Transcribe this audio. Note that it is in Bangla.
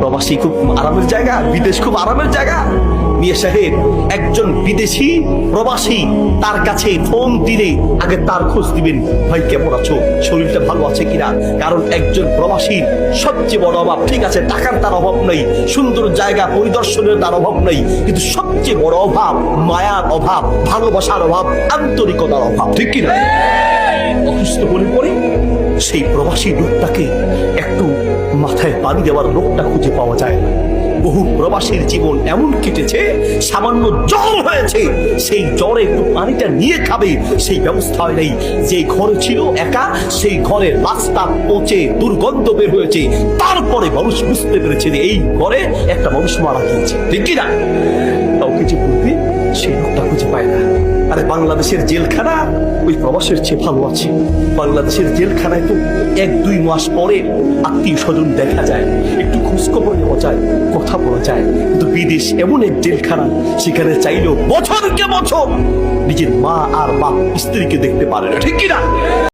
প্রবাসী খুব আরামের জায়গা, বিদেশ খুব আরামের জায়গা। মিয়া সাহেব, একজন বিদেশি প্রবাসী তার কাছে ফোন দিলে আগে তার খোঁজ দিবেন, ভাই, কেমন আছো? শরীরটা ভালো আছে কিনা? কারণ একজন প্রবাসীর সবচেয়ে বড় অভাব। ঠিক আছে, টাকার তার অভাব নেই, সুন্দর জায়গা, পরিদর্শনের তার অভাব নেই, কিন্তু সবচেয়ে বড় অভাব মায়ার অভাব, ভালোবাসার অভাব, আন্তরিকতার অভাব। ঠিক কিনা? অসুস্থ হলে পরে সেই প্রবাসী লোকটাকে একটু মাথায় পানি দেওয়ার লোকটা খুঁজে পাওয়া যায় না। বহু প্রবাসীর জীবন এমন কেটেছে, সামান্য জ্বর হয়েছে। সেই জ্বরে একটু পানিটা নিয়ে খাবে, সেই ব্যবস্থা হয় নেই। যে ঘরে ছিল একা, সেই ঘরে রাস্তা পচে দুর্গন্ধ বের হয়েছে। তারপরে মানুষ বুঝতে পেরেছে যে এই ঘরে একটা মানুষ মারা গিয়েছে। ঠিক কি না? কাউকে যে বলবে, সেই লোকটা খুঁজে পায় না। আরে বাংলাদেশের জেলখানা, ওই প্রবাসের চেয়ে ভালো আছে। বাংলাদেশের জেলখানায় তো এক, দুই মাস পরে আত্মীয় স্বজন দেখা যায়, একটু খোঁজখবর নেওয়া যায়, কথা বলা যায়। কিন্তু বিদেশ এমন এক জেলখানা, সেখানে চাইলেও বছরকে বছর নিজের মা আর বাপ স্ত্রীকে দেখতে পারে না, ঠিক কিনা?